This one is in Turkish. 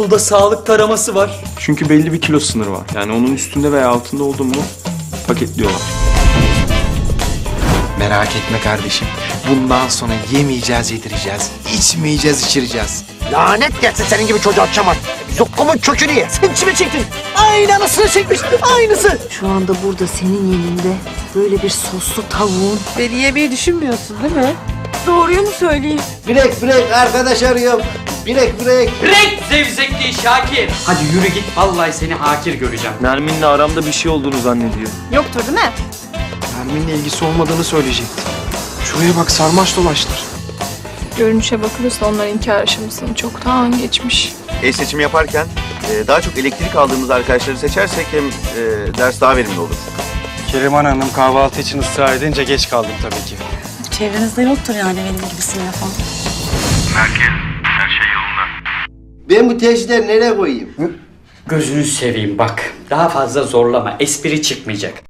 Okulda sağlık taraması var. Çünkü belli bir kilo sınırı var. Yani onun üstünde veya altında oldun mu paketliyorlar. Merak etme kardeşim. Bundan sonra yemeyeceğiz, yedireceğiz. içmeyeceğiz, içireceğiz. Lanet gelsin senin gibi çocuğa çaman. Zokkumun kökünü ye. Sen kime çektin? Aynı anasını çekmiş. Aynısı. Şu anda burada senin yanında böyle bir soslu tavuğun Beni yemeyi düşünmüyorsun değil mi? Doğruyu mu söyleyeyim? Bilek bilek arkadaş arıyorum. Bilek bilek. Zevzekli Şakir. Hadi yürü git vallahi seni hakir göreceğim. Nermin'le aramda bir şey olduğunu zannediyor. Yoktur değil mi? Nermin'le ilgisi olmadığını söyleyecekti. Şuraya bak sarmaş dolaştır. Görünüşe bakılırsa onlar inkar aşamasını çoktan geçmiş. E-seçim yaparken e, daha çok elektrik aldığımız arkadaşları seçersek hem e, ders daha verimli olur. Keriman Hanım kahvaltı için ısrar edince geç kaldım tabii ki. Çevrenizde yoktur yani benim gibisini yapan. Ben bu teşhisleri nereye koyayım? Gözünü seveyim bak. Daha fazla zorlama. Espri çıkmayacak.